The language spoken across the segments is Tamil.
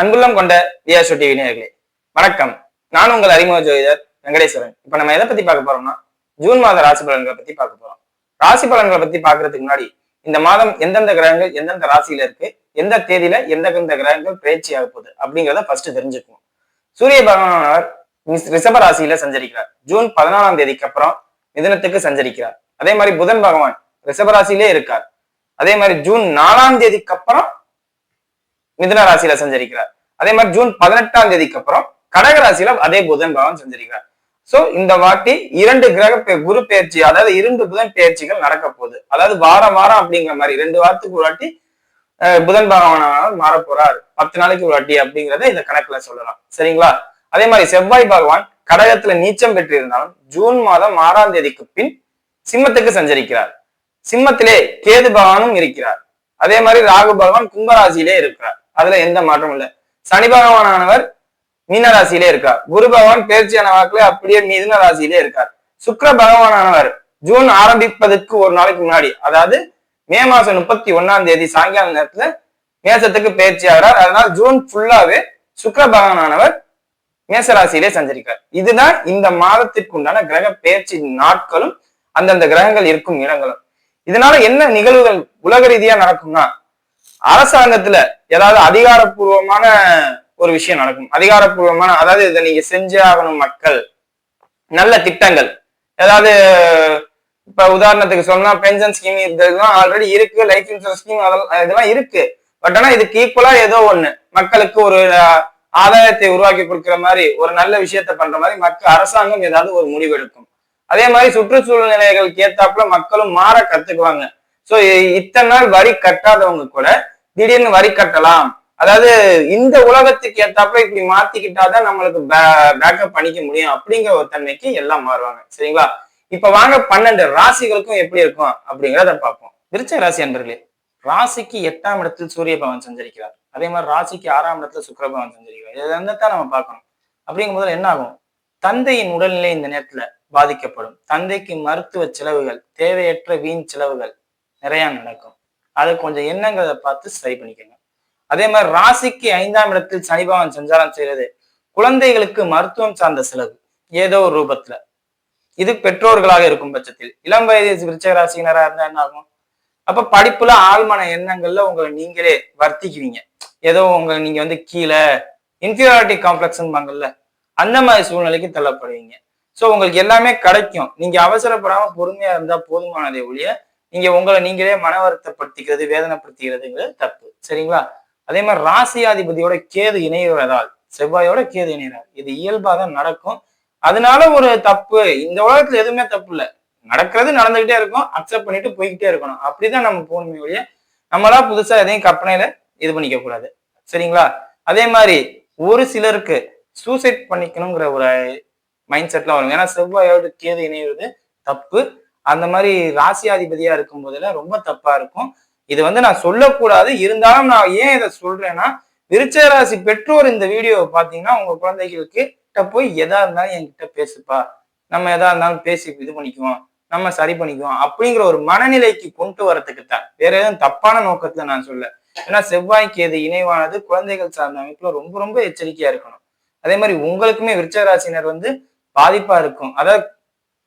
அன்புள்ளம் கொண்ட வியாசு டிவி நேர்களே வணக்கம். நான் உங்கள் அறிமுக ஜோதிடர் வெங்கடேஸ்வரன். இப்ப நம்ம எதை பத்தி பார்க்க போறோம்னா ஜூன் மாத ராசி பலன்களை பத்தி பார்க்க போறோம். ராசி பலன்களை பத்தி பாக்குறதுக்கு முன்னாடி இந்த மாதம் எந்தெந்த கிரகங்கள் எந்தெந்த ராசியில இருக்கு எந்த தேதியில எந்தெந்த கிரகங்கள் பயிற்சி ஆக போகுது அப்படிங்கிறத ஃபர்ஸ்ட் தெரிஞ்சுக்குவோம். சூரிய பகவானவர் ரிஷப ராசியில சஞ்சரிக்கிறார். ஜூன் பதினாலாம் தேதிக்கு அப்புறம் மிதனத்துக்கு சஞ்சரிக்கிறார். அதே மாதிரி புதன் பகவான் ரிஷப ராசியிலே இருக்கார். அதே மாதிரி ஜூன் நாலாம் தேதிக்கு அப்புறம் மிதுன ராசியில சஞ்சரிக்கிறார். அதே மாதிரி ஜூன் பதினெட்டாம் தேதிக்கு அப்புறம் கடக ராசியில அதே புதன் பகவான் சஞ்சரிக்கிறார். சோ இந்த வாட்டி இரண்டு கிரக குரு பயிற்சி அதாவது இரண்டு புதன் பெயர்ச்சிகள் நடக்க போகுது. அதாவது வாரம் வாரம் அப்படிங்கிற மாதிரி ரெண்டு வாரத்துக்கு ஒரு வாட்டி புதன் பகவான் மாற போறார் பத்து நாளைக்கு ஒரு வாட்டி அப்படிங்கிறத இந்த கணக்குல சொல்லலாம். சரிங்களா? அதே மாதிரி செவ்வாய் பகவான் கடகத்துல நீச்சம் பெற்றிருந்தாலும் ஜூன் மாதம் ஆறாம் தேதிக்கு பின் சிம்மத்துக்கு சஞ்சரிக்கிறார். சிம்மத்திலே கேது பகவானும் இருக்கிறார். அதே மாதிரி ராகு பகவான் கும்பராசியிலே இருக்கிறார். அதுல எந்த மாற்றமும் இல்லை. சனி பகவானவர் மீன ராசியிலே இருக்கார். குரு பகவான் பேர்ச்சியான வாக்குல அப்படியே மிதுன ராசியிலே இருக்கார். சுக்கர பகவானவர் ஜூன் ஆரம்பிப்பதற்கு ஒரு நாளைக்கு முன்னாடி அதாவது மே மாசம் முப்பத்தி ஒன்னாம் தேதி சாயங்கால நேரத்துல மேசத்துக்கு பயிற்சி ஆகிறார். அதனால் ஜூன் ஃபுல்லாவே சுக்கிர பகவானானவர் மேசராசியிலே சஞ்சரிக்கார் இதுதான் இந்த மாதத்திற்கு உண்டான கிரக பயிற்சி நாட்களும் அந்தந்த கிரகங்கள் இருக்கும் இடங்களும். இதனால என்ன நிகழ்வுகள் உலக ரீதியா நடக்கும்னா அரசாங்கத்துல ஏதாவது அதிகாரப்பூர்வமான ஒரு விஷயம் நடக்கும். அதிகாரப்பூர்வமான அதாவது இதை நீங்க செஞ்சே ஆகணும் மக்கள். நல்ல திட்டங்கள். ஏதாவது இப்ப உதாரணத்துக்கு சொன்னா பென்ஷன் ஸ்கீம் இதெல்லாம் ஆல்ரெடி இருக்கு லைஃப் இன்சூரன்ஸ் ஸ்கீம் அதெல்லாம் இதெல்லாம் இருக்கு. பட் ஆனா இதுக்கு ஈக்குவலா ஏதோ ஒண்ணு. மக்களுக்கு ஒரு ஆதாயத்தை உருவாக்கி கொடுக்கிற மாதிரி ஒரு நல்ல விஷயத்த பண்ற மாதிரி மக்கள் அரசாங்கம் ஏதாவது ஒரு முடிவு எடுக்கும் அதே மாதிரி சுற்றுச்சூழல் நிலைகளுக்கு ஏத்தாப்புல மக்களும் மாற கத்துக்குவாங்க. சோ இத்தனை நாள் வரி கட்டாதவங்க கூட திடீர்னு வரி கட்டலாம். அதாவது இந்த உலகத்துக்கு ஏத்தாப்புல இப்படி மாத்திக்கிட்டாதான் நம்மளுக்கு பேக்கப் பண்ணிக்க முடியும் அப்படிங்கிற ஒரு தன்மைக்கு எல்லாம் மாறுவாங்க. சரிங்களா? இப்ப வாங்க பன்னெண்டு ராசிகளுக்கும் எப்படி இருக்கும் அப்படிங்கிறத பார்ப்போம். விருச்ச ராசி அன்பர்களே ராசிக்கு எட்டாம் இடத்தில் சூரிய பகவான் சஞ்சரிக்கிறார். அதே மாதிரி ராசிக்கு ஆறாம் இடத்துல சுக்கிர பகவான் சஞ்சரிக்கிறார். இதை தான் நம்ம பார்க்கணும். அப்படிங்கும் போது என்ன ஆகும்? தந்தையின் உடல்நிலை இந்த நேரத்துல பாதிக்கப்படும். தந்தைக்கு மருத்துவ செலவுகள் தேவையற்ற வீண் செலவுகள் நிறையா நடக்கும். அதை கொஞ்சம் எண்ணங்களை பார்த்து சரி பண்ணிக்கோங்க. அதே மாதிரி ராசிக்கு ஐந்தாம் இடத்தில் சனிபவன் சஞ்சாரம் செய்யறது குழந்தைகளுக்கு மருத்துவம் சார்ந்த செலவு. ஏதோ ஒரு ரூபத்துல. இது பெற்றோர்களாக இருக்கும் பட்சத்தில். இளம் வயது விருச்சக ராசினராக இருந்தா என்ன ஆகும்? அப்ப படிப்புல ஆழ்மன எண்ணங்கள்ல உங்களை நீங்களே வர்த்திக்குவீங்க. ஏதோ உங்க நீங்க வந்து கீழே இன்ஃபீரியாரிட்டி காம்ப்ளெக்ஸ்பாங்கல்ல அந்த மாதிரி சூழ்நிலைக்கு தள்ளப்படுவீங்க. சோ உங்களுக்கு எல்லாமே கிடைக்கும். நீங்க அவசரப்படாம பொறுமையா இருந்தா போதுமானதே ஒழிய நீங்க உங்களை நீங்களே மன வருத்தப்படுத்திக்கிறது வேதனைப்படுத்திக்கிறதுங்கிறது தப்பு. சரிங்களா? அதே மாதிரி ராசியாதிபதியோட கேது இணைகிறதால் செவ்வாயோட கேது இணைகிறார். இது இயல்பாக தான் நடக்கும். அதனால ஒரு தப்பு. இந்த உலகத்துல எதுவுமே தப்பு இல்லை. நடக்கிறது நடந்துகிட்டே இருக்கும். அக்செப்ட் பண்ணிட்டு போய்கிட்டே இருக்கணும். அப்படிதான் நம்ம போகணுமே ஒழிய நம்மளா புதுசா எதையும் கற்பனையில இது பண்ணிக்க கூடாது சரிங்களா? அதே மாதிரி ஒரு சிலருக்கு சூசைட் பண்ணிக்கணுங்கிற ஒரு மைண்ட் செட்லாம் வரும் ஏன்னா செவ்வாயோடு கேது இணைகிறது தப்பு. அந்த மாதிரி ராசியாதிபதியா இருக்கும் போதெல்லாம் ரொம்ப தப்பா இருக்கும். இது வந்து நான் சொல்லக்கூடாது. இருந்தாலும் நான் ஏன் இதை சொல்றேன்னா விருச்ச ராசி பெற்றோர் இந்த வீடியோவை பார்த்தீங்கன்னா உங்க குழந்தைகளுக்கு கிட்ட போய் எதா இருந்தாலும் என்கிட்ட பேசுப்பா. நம்ம எதா இருந்தாலும் பேசி இது பண்ணிக்குவோம். நம்ம சரி பண்ணிக்குவோம் அப்படிங்கிற ஒரு மனநிலைக்கு கொண்டு வரத்துக்கு தான். வேற எதுவும் தப்பான நோக்கத்துல நான் சொல்ல. ஏன்னா செவ்வாய்க்கு எது இணைவானது குழந்தைகள் சார்ந்த அமைப்புல ரொம்ப ரொம்ப எச்சரிக்கையா இருக்கணும். அதே மாதிரி உங்களுக்குமே விருச்ச ராசினர் வந்து பாதிப்பா இருக்கும். அதாவது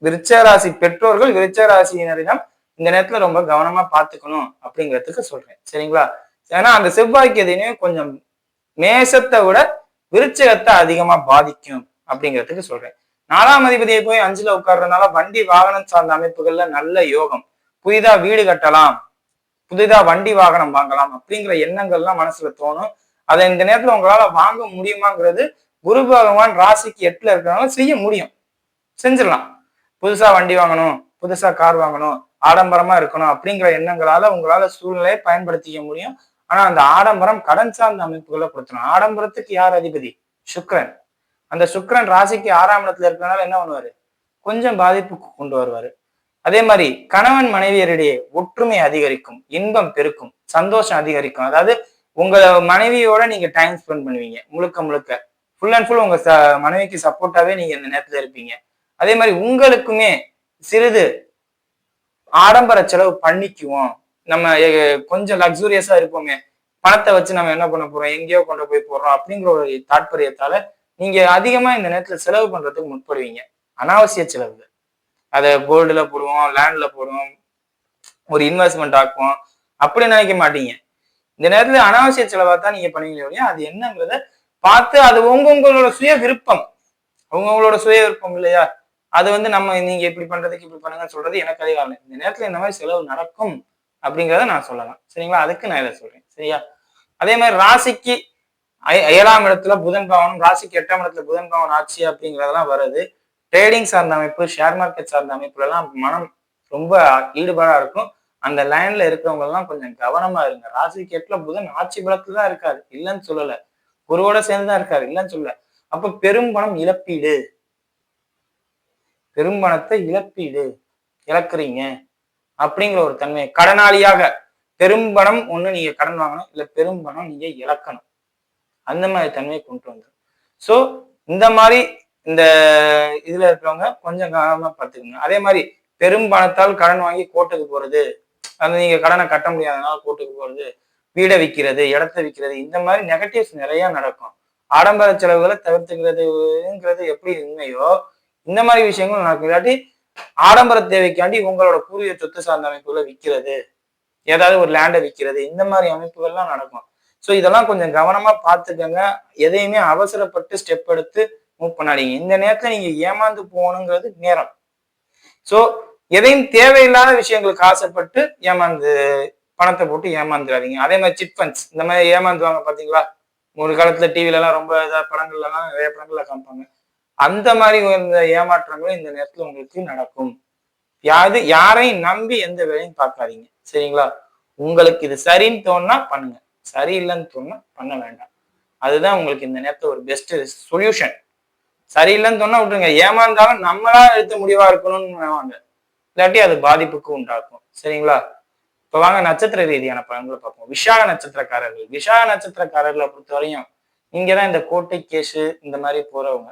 விருச்ச ராசி பெற்றோர்கள் விருச்சராசியினரிடம் இந்த நேரத்துல ரொம்ப கவனமா பாத்துக்கணும் அப்படிங்கிறதுக்கு சொல்றேன். சரிங்களா? ஏன்னா அந்த செவ்வாய்க்கு எதுனே கொஞ்சம் மேசத்தை விட விருச்சகத்தை அதிகமா பாதிக்கும் அப்படிங்கிறதுக்கு சொல்றேன். நாலாம் அதிபதியை போய் அஞ்சுல உட்கார்றதுனால வண்டி வாகனம் சார்ந்த அமைப்புகள்ல நல்ல யோகம். புதிதா வீடு கட்டலாம் புதிதா வண்டி வாகனம் வாங்கலாம் அப்படிங்கிற எண்ணங்கள்லாம் மனசுல தோணும். அதை இந்த நேரத்துல உங்களால வாங்க முடியுமாங்கிறது குரு பகவான் ராசிக்கு எட்டுல இருக்கிறனால செய்ய முடியும். செஞ்சிடலாம். புதுசா வண்டி வாங்கணும் புதுசா கார் வாங்கணும் ஆடம்பரமா இருக்கணும் அப்படிங்கிற எண்ணங்களால உங்களால சூழ்நிலையை பயன்படுத்திக்க முடியும். ஆனா அந்த ஆடம்பரம் கடன் சார்ந்த அமைப்புகளை கொடுத்துரும் ஆடம்பரத்துக்கு யார் அதிபதி? சுக்ரன் அந்த சுக்ரன் ராசிக்கு ஆறாம் இடத்துல இருக்கிறனால என்ன பண்ணுவாரு? கொஞ்சம் பாதிப்புக்கு கொண்டு வருவாரு. அதே மாதிரி கணவன் மனைவியரிடையே ஒற்றுமை அதிகரிக்கும் இன்பம் பெருக்கும் சந்தோஷம் அதிகரிக்கும். அதாவது உங்க மனைவியோட நீங்க டைம் ஸ்பெண்ட் பண்ணுவீங்க முழுக்க முழுக்க. ஃபுல் அண்ட் ஃபுல் உங்க ச- மனைவிக்கு சப்போர்ட்டாவே நீங்க இந்த நேரத்துல இருப்பீங்க. அதே மாதிரி உங்களுக்குமே சிறிது ஆடம்பர செலவு பண்ணிக்குவோம். நம்ம கொஞ்சம் லக்ஸூரியஸா இருப்போமே. பணத்தை வச்சு நம்ம என்ன பண்ண போறோம்? எங்கேயோ கொண்டு போய் போடுறோம் அப்படிங்கிற ஒரு தாற்பயத்தால நீங்க அதிகமா இந்த நேரத்துல செலவு பண்றதுக்கு முற்படுவீங்க. அனாவசிய செலவுகள். அதை கோல்டுல போடுவோம் லேண்ட்ல போடுவோம் ஒரு இன்வெஸ்ட்மெண்ட் ஆக்குவோம். அப்படி நினைக்க மாட்டீங்க. இந்த நேரத்துல அனாவசிய செலவா தான் நீங்க பண்ணுவீங்களே ஒழிய அது என்னங்கிறத பார்த்து அது உங்க உங்களோட சுய விருப்பம் அவங்கவுங்களோட சுய விருப்பம் இல்லையா? அது வந்து நம்ம நீங்க இப்படி பண்றதுக்கு இப்படி பண்ணுங்கன்னு சொல்றது எனக்கு அதிகாரம் இந்த நேரத்துல இந்த மாதிரி செலவு நடக்கும் அப்படிங்கிறத நான் சொல்லலாம். சரிங்களா? அதுக்கு நான் இதை சொல்றேன். சரியா? அதே மாதிரி ராசிக்கு ஏழாம் இடத்துல புதன் பவனும் ராசிக்கு எட்டாம் இடத்துல புதன் பவன் ஆட்சி அப்படிங்கிறதெல்லாம் வருது. ட்ரேடிங் சார்ந்த அமைப்பு ஷேர் மார்க்கெட் சார்ந்த அமைப்புல எல்லாம் மனம் ரொம்ப ஈடுபாடா இருக்கும். அந்த லைன்ல இருக்கிறவங்க எல்லாம் கொஞ்சம் கவனமா இருங்க. ராசிக்கு எட்டுல புதன் ஆட்சி பலத்துல தான் இருக்காரு. இல்லைன்னு சொல்லல. குருவோட சேர்ந்து தான் இருக்காரு. இல்லைன்னு சொல்லல. அப்ப பெரும்பணம் இழப்பீடு. பெரும்பணத்தை இழப்பீடு. இழக்குறீங்க. அப்படிங்கிற ஒரு தன்மை கடனாளியாக பெரும்பணம் ஒண்ணு நீங்க கடன் வாங்கணும் இல்ல பெரும்பணம் நீங்க இழக்கணும். அந்த மாதிரி தன்மையை கொண்டு வந்துடும் ஸோ இந்த மாதிரி இந்த இதுல இருக்கிறவங்க கொஞ்சம் கவனமா பார்த்துக்கோங்க. அதே மாதிரி பெரும்பணத்தால் கடன் வாங்கி கோர்ட்டுக்கு போறது அது நீங்க கடனை கட்ட முடியாதனால கோர்ட்டுக்கு போறது வீடை விற்கிறது இடத்த விற்கிறது இந்த மாதிரி நெகட்டிவ்ஸ் நிறைய நடக்கும். ஆடம்பர செலவுகளை தவிர்த்துக்கிறதுங்கிறது எப்படி உண்மையோ இந்த மாதிரி விஷயங்கள் நடக்கும். இல்லாட்டி ஆடம்பர தேவைக்காண்டி உங்களோட பூர்வீக சொத்து சார்ந்த அமைப்புகளை விற்கிறது ஏதாவது ஒரு லேண்டை விற்கிறது இந்த மாதிரி அமைப்புகள்லாம் நடக்கும். ஸோ இதெல்லாம் கொஞ்சம் கவனமா பார்த்துக்கங்க. எதையுமே அவசரப்பட்டு ஸ்டெப் எடுத்து மூவ் பண்ணாதீங்க. இந்த நேரத்தில் நீங்க ஏமாந்து போகணுங்கிறது நேரம். ஸோ எதையும் தேவையில்லாத விஷயங்களுக்கு ஆசைப்பட்டு ஏமாந்து பணத்தை போட்டு ஏமாந்துடாதீங்க அதே மாதிரி சிட் ஃபண்ட்ஸ் இந்த மாதிரி ஏமாந்துவாங்க பார்த்தீங்களா ஒரு காலத்துல டிவில எல்லாம் ரொம்ப இதாக படங்கள்லாம் நிறைய படங்கள்ல காமிப்பாங்க. அந்த மாதிரி இந்த ஏமாற்றங்களும் இந்த நேரத்துல உங்களுக்கு நடக்கும். யாது யாரையும் நம்பி எந்த வேலையும் பார்க்காதீங்க. சரிங்களா? உங்களுக்கு இது சரின்னு தோணுனா பண்ணுங்க. சரியில்லைன்னு தோணுனா பண்ண வேண்டாம். அதுதான் உங்களுக்கு இந்த நேரத்துல ஒரு பெஸ்ட் சொல்யூஷன் சரியில்லைன்னு சொன்னா விட்டுருங்க. ஏமாந்தாலும் நம்மளா எடுத்த முடிவா இருக்கணும்னு வாங்க இல்லாட்டி அது பாதிப்புக்கு உண்டாக்கும். சரிங்களா? இப்ப வாங்க நட்சத்திர ரீதியான பலன்களை பார்ப்போம். விஷாக நட்சத்திரக்காரர்கள். விஷாக நட்சத்திரக்காரர்களை பொறுத்தவரையும் இங்கதான் இந்த கோட்டை கேஷு இந்த மாதிரி போறவங்க.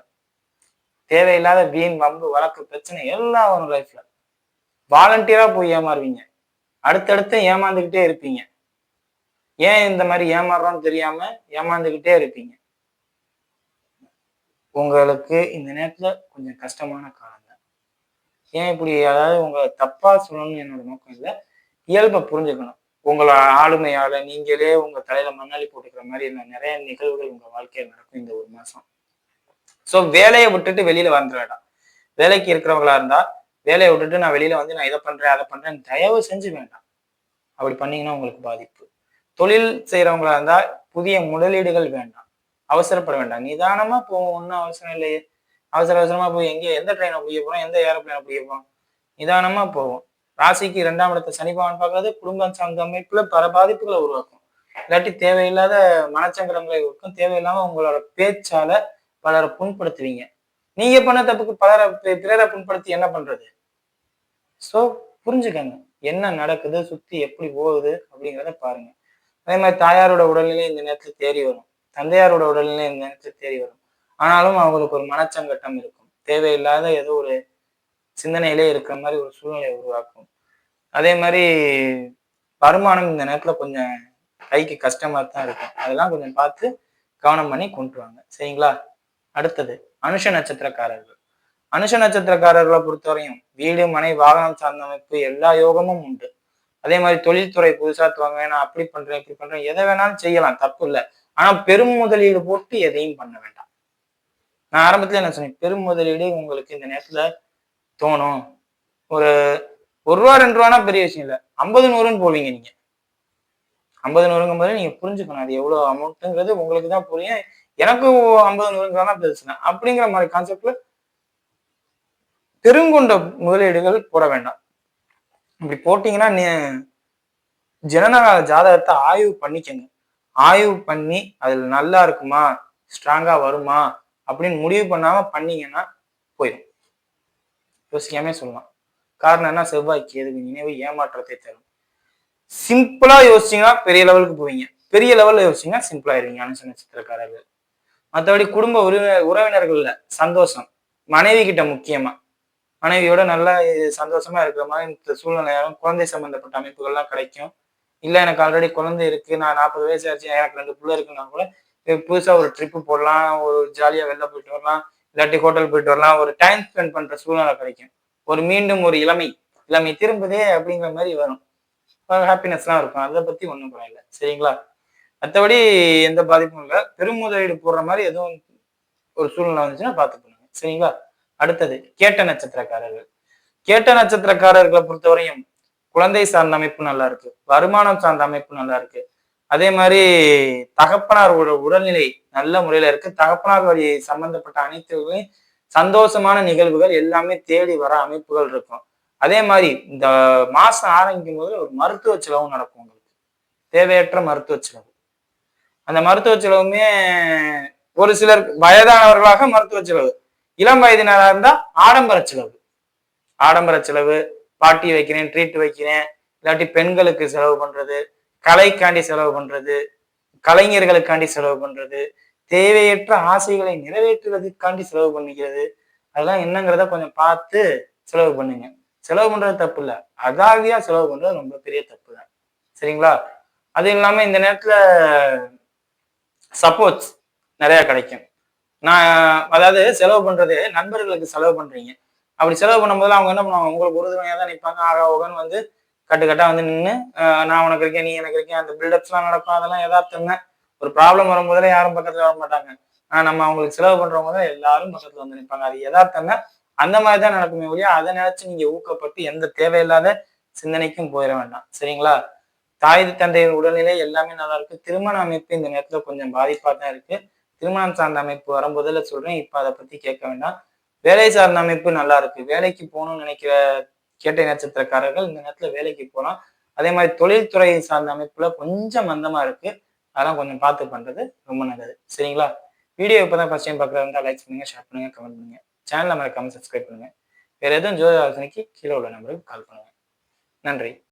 தேவையில்லாத வீண் வம்பு வழக்கு பிரச்சனை எல்லாம் வரும் லைஃப்ல வாலண்டியரா போய் ஏமாறுவீங்க. அடுத்தடுத்து ஏமாந்துகிட்டே இருப்பீங்க. ஏன் இந்த மாதிரி ஏமாறுறோம்னு தெரியாம ஏமாந்துகிட்டே இருப்பீங்க? உங்களுக்கு இந்த நேரத்துல கொஞ்சம் கஷ்டமான காலம் தான். ஏன் இப்படி அதாவது உங்களை தப்பா சொல்லணும்னு என்னோட நோக்கம் இல்லை. இயல்பை புரிஞ்சுக்கணும். உங்களை ஆளுமையால நீங்களே உங்க தலையில மண்ணாளி போட்டுக்கிற மாதிரி நிறைய நிகழ்வுகள் உங்க வாழ்க்கையில் நடக்கும் இந்த ஒரு மாசம். ஸோ வேலையை விட்டுட்டு வெளியில வந்துட வேண்டாம். வேலைக்கு இருக்கிறவங்களா இருந்தா வேலையை விட்டுட்டு நான் வெளியில வந்து நான் இதை பண்றேன் அதை பண்றேன் தயவு செஞ்சு வேண்டாம். அப்படி பண்ணீங்கன்னா உங்களுக்கு பாதிப்பு. தொழில் செய்யறவங்களா இருந்தா புதிய முதலீடுகள் வேண்டாம். அவசரப்பட வேண்டாம். நிதானமா போகும் ஒன்றும் அவசரம் இல்லையே. அவசர அவசரமா போய் எங்கே எந்த ட்ரெயினை பிடிக்க போறோம்? எந்த ஏரோப்ளைனை பிடிக்க போறோம்? நிதானமா போவோம். ராசிக்கு இரண்டாம் இடத்தை சனி பகவான் பார்க்கறது குடும்பம் சார்ந்த அமைப்புல பல பாதிப்புகளை உருவாக்கும். இல்லாட்டி தேவையில்லாத மனச்சங்கடங்களை இருக்கும் தேவையில்லாம உங்களோட பேச்சால பலரை புண்படுத்துவீங்க. நீங்க பண்ண தப்புக்கு பலரை பிறரை புண்படுத்தி என்ன பண்றது? சோ புரிஞ்சுக்கங்க. என்ன நடக்குது? சுத்தி எப்படி போகுது? அப்படிங்கிறத பாருங்க. அதே மாதிரி தாயாரோட உடல்நிலை இந்த நேரத்துல தேறி வரும். தந்தையாரோட உடல்நிலை இந்த நேரத்துல தேறி வரும். ஆனாலும் அவங்களுக்கு ஒரு மனச்சங்கட்டம் இருக்கும். தேவையில்லாத ஏதோ ஒரு சிந்தனையிலே இருக்கிற மாதிரி ஒரு சூழ்நிலையை உருவாக்கும். அதே மாதிரி வருமானம் இந்த நேரத்துல கொஞ்சம் கைக்கு கஷ்டமா தான் இருக்கும். அதெல்லாம் கொஞ்சம் பார்த்து கவனம் பண்ணி கொண்டு வாங்க. சரிங்களா? அடுத்தது அனுஷ நட்சத்திரக்காரர்கள். அனுஷ நட்சத்திரக்காரர்களை பொறுத்தவரையும் வீடு மனை வாகனம் சார்ந்த அமைப்பு எல்லா யோகமும் உண்டு. அதே மாதிரி தொழில்துறை புதுசா துவங்க நான் அப்படி பண்றேன் இப்படி பண்றேன் எதை வேணாலும் செய்யலாம் தப்பு இல்லை. ஆனா பெரும் முதலீடு போட்டு எதையும் பண்ண வேண்டாம். நான் ஆரம்பத்துல என்ன சொன்னேன் பெரும் முதலீடு உங்களுக்கு இந்த நேரத்துல தோணும். ஒரு ஒரு ரூபா ரெண்டு ரூபானா பெரிய விஷயம் இல்லை. ஐம்பது நூறுன்னு போவீங்க நீங்க. ஐம்பது நூறுங்கும் போது நீங்க புரிஞ்சுக்கணும் அது எவ்வளவு அமௌண்ட்டுங்கிறது உங்களுக்கு தான் புரியும். எனக்கும் ஐம்பது நூறுங்கிறது தான் பெருசுனா அப்படிங்கிற மாதிரி கான்செப்ட்ல பெருங்கொண்ட முதலீடுகள் போட வேண்டாம். இப்படி போட்டீங்கன்னா நீ ஜனநாயக ஜாதகத்தை ஆய்வு பண்ணிக்கங்க. ஆய்வு பண்ணி அதில் நல்லா இருக்குமா ஸ்ட்ராங்கா வருமா அப்படின்னு முடிவு பண்ணாம பண்ணீங்கன்னா போயிடும். யோசிக்காமே சொல்லலாம். காரணம் என்ன? செவ்வாய் எதுக்கு நினைவு ஏமாற்றத்தை தரும். சிம்பிளா யோசிச்சீங்கன்னா பெரிய லெவலுக்கு போவீங்க. பெரிய லெவல்ல யோசிச்சீங்கன்னா சிம்பிளா இருவீங்க அனுச நட்சத்திரக்காரர்கள் மற்றபடி குடும்ப உறவினர் உறவினர்கள்ல சந்தோஷம். மனைவி கிட்ட முக்கியமா. மனைவியோட நல்லா சந்தோஷமா இருக்கிற மாதிரி இந்த சூழ்நிலையாலும் குழந்தை சம்பந்தப்பட்ட அமைப்புகள்லாம் கிடைக்கும். இல்லை எனக்கு ஆல்ரெடி குழந்தை இருக்கு நான் நாற்பது வயசு ஆச்சு எனக்கு ரெண்டு பிள்ளை இருக்குன்னா கூட புதுசாக புதுசா ஒரு ட்ரிப்பு போடலாம் ஒரு ஜாலியா வெளில போயிட்டு வரலாம் இல்லாட்டி ஹோட்டல் போயிட்டு வரலாம் ஒரு டைம் ஸ்பெண்ட் பண்ற சூழ்நிலை கிடைக்கும். ஒரு மீண்டும் ஒரு இளமை இளமை திரும்புதே அப்படிங்கிற மாதிரி வரும். ஹாப்பினஸ்லாம் இருக்கும். அதை பத்தி ஒன்றும் குறையில சரிங்களா? மற்றபடி எந்த பாதிப்பும் இல்லை. பெருமுதலீடு போடுற மாதிரி எதுவும் ஒரு சூழ்நிலை வந்துச்சுன்னா பார்த்து பண்ணுங்க சரிங்களா? அடுத்தது கேட்ட நட்சத்திரக்காரர்கள். கேட்ட நட்சத்திரக்காரர்களை பொறுத்தவரையும் குழந்தை சார்ந்த அமைப்பு நல்லா இருக்கு. வருமானம் சார்ந்த அமைப்பு நல்லா இருக்கு. அதே மாதிரி தகப்பனார் உடல்நிலை நல்ல முறையில இருக்கு. தகப்பனார் வழி சம்பந்தப்பட்ட அனைத்து சந்தோஷமான நிகழ்வுகள் எல்லாமே தேடி வர அமைப்புகள் இருக்கும். அதே மாதிரி இந்த மாசம் ஆரம்பிக்கும் போது ஒரு மருத்துவ செலவும் நடக்கும் உங்களுக்கு. தேவையற்ற மருத்துவ செலவு. அந்த மருத்துவ செலவுமே ஒரு சிலர் வயதானவர்களாக மருத்துவ செலவு. இளம் வயதினராக இருந்தா ஆடம்பர செலவு. ஆடம்பர செலவு பாட்டி வைக்கிறேன் ட்ரீட் வைக்கிறேன் இல்லாட்டி பெண்களுக்கு செலவு பண்றது கலைக்காண்டி செலவு பண்றது கலைஞர்களுக்காண்டி செலவு பண்றது தேவையற்ற ஆசைகளை நிறைவேற்றுவதற்காண்டி செலவு பண்ணிக்கிறது. அதெல்லாம் என்னங்கிறத கொஞ்சம் பார்த்து செலவு பண்ணுங்க. செலவு பண்றது தப்பு இல்லை அகாவியா செலவு பண்றது ரொம்ப பெரிய தப்பு தான் சரிங்களா? அது இல்லாம இந்த நேரத்துல சப்போர்ட்ஸ் நிறைய கிடைக்கும். நான் அதாவது செலவு பண்றது நண்பர்களுக்கு செலவு பண்றீங்க. அப்படி செலவு பண்ணும்போது அவங்க என்ன பண்ணுவாங்க? உங்களுக்கு உறுதுணையாக தான் நிற்பாங்க ஆகா ஓகன் வந்து கட்டுக்கட்டாக வந்து நின்று நான் உனக்கு இருக்கேன் நீ எனக்கு இருக்கேன் அந்த பில்டப்ஸ்லாம் நடக்கும். அதெல்லாம் எதார்த்தங்க ஒரு ப்ராப்ளம் வரும்போதே யாரும் பக்கத்துல வர மாட்டாங்க. ஆனா நம்ம அவங்களுக்கு செலவு பண்றவங்க தான் எல்லாரும் பக்கத்தில் வந்து நிற்பாங்க அது எதார்த்தங்க அந்த மாதிரி தான் நடக்குமே ஒழிய அதை நினைச்சு நீங்க ஊக்கப்பட்டு எந்த தேவையில்லாத சிந்தனைக்கும் போயிட வேண்டாம். சரிங்களா? தாய் தந்தையின் உடல்நிலை எல்லாமே நல்லா இருக்கு. திருமண அமைப்பு இந்த நேரத்துல கொஞ்சம் பாதிப்பா தான் இருக்கு. திருமணம் சார்ந்த அமைப்பு வரும்போதுல சொல்றேன். இப்ப அதை பத்தி கேட்க வேண்டாம். வேலை சார்ந்த அமைப்பு நல்லா இருக்கு. வேலைக்கு போகணும்னு நினைக்கிற கேட்டை நட்சத்திரக்காரர்கள் இந்த நேரத்துல வேலைக்கு போகலாம் அதே மாதிரி தொழில்துறை சார்ந்த அமைப்புல கொஞ்சம் மந்தமா இருக்கு. அதெல்லாம் கொஞ்சம் பார்த்து பண்றது ரொம்ப நல்லது. சரிங்களா? வீடியோ இப்பதான் ஃபர்ஸ்ட் டைம் பார்க்குறதா லைக் பண்ணுங்க ஷேர் பண்ணுங்க கமெண்ட் பண்ணுங்க. சேனலை மறக்காம சப்ஸ்கிரைப் பண்ணுங்க. வேற எதுவும் ஜோதி ஆலோசனைக்கு கீழே உள்ள நம்பருக்கு கால் பண்ணுங்க. நன்றி.